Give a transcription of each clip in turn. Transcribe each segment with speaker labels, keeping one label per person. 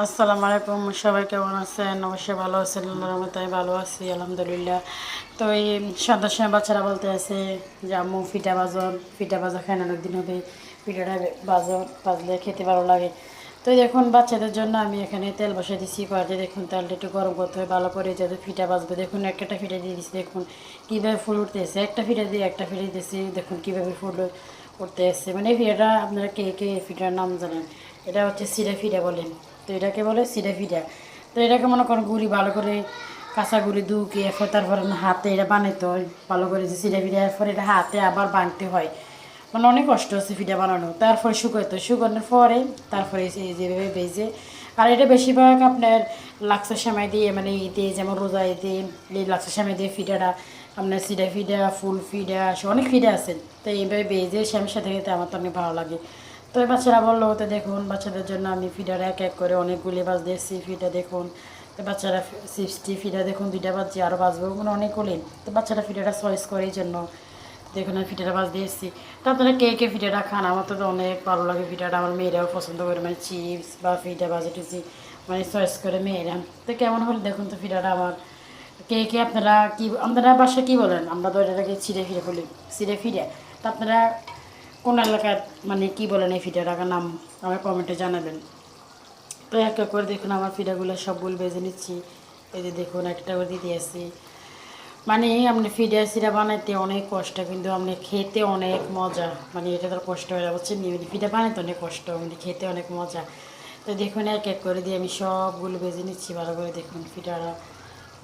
Speaker 1: আসসালামু আলাইকুম, সবাই কেমন আছেন? অবশ্যই ভালো আছেন আমি ভালো আছি, আলহামদুলিল্লাহ। তো এই সন্ধ্যার সময় বাচ্চারা বলতে আছে যে, আম্মু, ফিটা বাজন ফিটা বাজা খায় না, অনেকদিন হবে পিঠাটা বাজো বাজলে খেতে ভালো লাগে। তো দেখুন, বাচ্চাদের জন্য আমি এখানে তেল বসিয়ে দিচ্ছি কড়াইতে দেখুন, তেলটা একটু গরম করতে হবে, ভালো করে যাতে ফিটা বাজবে দেখুন, একটা ফিটা দিয়ে দিচ্ছি দেখুন, কীভাবে ফুল উঠতেছে, একটা ফিটা দিয়ে একটা ফিটা দিয়েছি দেখুন, কীভাবে ফুল উঠতে এসছে। মানে ফিটাটা আপনারা কে কে ফিডার নাম জানেন? এটা হচ্ছে সিরা ফিটা বলেন তো এটাকে বলে সিরা ফিটা তো এটাকে মনে করেন গুড়ি ভালো করে কাঁচা গুড়ি দুকে এরপর তারপরে হাতে এটা বানাইতে হয়। ভালো করে যে সিরা ফিটা এরপর এটা হাতে আবার বানতে হয়। মানে অনেক কষ্ট হচ্ছে ফিডা বানানো। তারপরে শুকাইতো শুকানোর পরে তারপরে এই যেভাবে বেজে আর এটা বেশিরভাগ আপনার লাক্সা সেমাই দিয়ে মানে ঈদে যেমন রোজা ঈদে এই লাক্সা সেমাই দিয়ে ফিডাটা, আপনার সিডা ফিডা, ফুল ফিডা অনেক ফিডা আছে। তো এইভাবে বেজে শ্যামের সাথে খেতে আমার তো অনেক ভালো লাগে। তো এই বাচ্চারা বলল, তো দেখুন, বাচ্চাদের জন্য আমি ফিডার এক এক করে অনেকগুলি বাজ দিয়েছি, ফিডা দেখুন। তো বাচ্চারা সিক্সটি, ফিডা দেখুন, দুইটা বাজছে আরও বাজবো মানে অনেকগুলি। তো বাচ্চারা ফিডাটা চয়েস করে এই জন্য। দেখুন, আমি ফিটাটা বাজ দিয়েছি। তো আপনারা কে কে ফিটাটা খান? আমার তো অনেক ভালো লাগে ফিটাটা আমার মেয়েরাও পছন্দ করে মানে চিপস বা ফিটা বাজে টুচি মানে চয়েস করে মেয়েরা তো কেমন হলে দেখুন তো ফিটাটা আমার কে কে আপনারা কি আপনারা বাসায় কী বলেন আমরা তো এটাকে ছিঁড়ে ফিরে বলি ছিঁড়ে ফিরে তো আপনারা কোন এলাকার মানে কি বলেন এই ফিটাটার নাম আমার কমেন্টে জানাবেন তো এক করে দেখুন আমার ফিটাগুলো সবগুলো বেজে নিচ্ছি এই যে দেখুন একটা করে দিতে আসছি মানে আপনি ফিডা সিরা বানাইতে অনেক কষ্ট কিন্তু আপনি খেতে অনেক মজা মানে এটা তো কষ্ট হয়ে যাচ্ছে ফিডা বানাইতে অনেক কষ্ট মানে খেতে অনেক মজা তো দেখুন, এক এক করে দিয়ে আমি সবগুলো বেজে নিচ্ছি, ভালো করে দেখুন, ফিডারা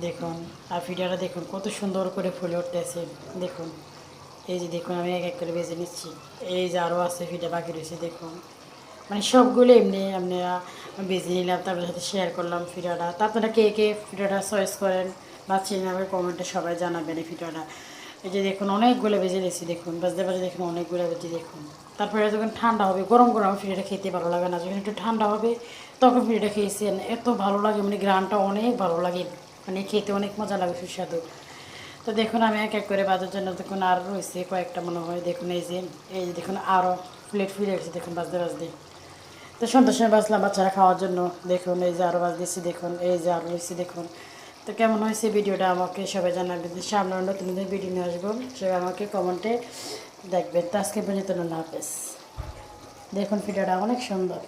Speaker 1: দেখুন, আর ফিডারা দেখুন, কত সুন্দর করে ফুলে উঠতেছে, দেখুন। এই যে দেখুন, আমি এক এক করে বেজে নিচ্ছি। এই যে আরও আছে ফিডা, বাকি রয়েছে, দেখুন। মানে সবগুলো এমনি আপনারা বেজে নিলাম, তারপরে সাথে শেয়ার করলাম ফিডাটা তা আপনারা কে কে ফিডাটা চয়েস করেন, বা চিনে কমেন্টে সবাই জানাবেন এই ফিডাটা এই যে দেখুন অনেকগুলো বেজে দিয়েছি, দেখুন, বাজতে বাজে দেখুন অনেকগুলো বেজে দেখুন। তারপরে যখন ঠান্ডা হবে, গরম গরম ফিডাটা খেতে ভালো লাগে না। যখন একটু ঠান্ডা হবে, তখন ফিডাটা খেয়েছেন এত ভালো লাগে মানে গ্রানটা অনেক ভালো লাগে। মানে খেতে অনেক মজা লাগে, সুস্বাদু। তো দেখুন, আমি এক এক করে বাজার জন্য দেখুন, আর রয়েছে কয়েকটা মনে হয়। দেখুন, এই যে এই যে দেখুন আরও প্লেট ফিরে গেছে, দেখুন, বাজতে বাজতে। তো সন্ধ্যার সময় বাজলাম বাচ্চারা খাওয়ার জন্য। দেখুন, এই যে আরও বাজ দিচ্ছি দেখুন, এই যে আরও রয়েছে, দেখুন। তো কেমন হয়েছে ভিডিওটা আমাকে সবাই জানাবেন। সামনে নতুন নতুন ভিডিও নিয়ে আসব। সবাই আমাকে কমেন্টে দেখবেন। তো আজকে পর্যন্ত হাফেজ। দেখুন ভিডিওটা অনেক সুন্দর।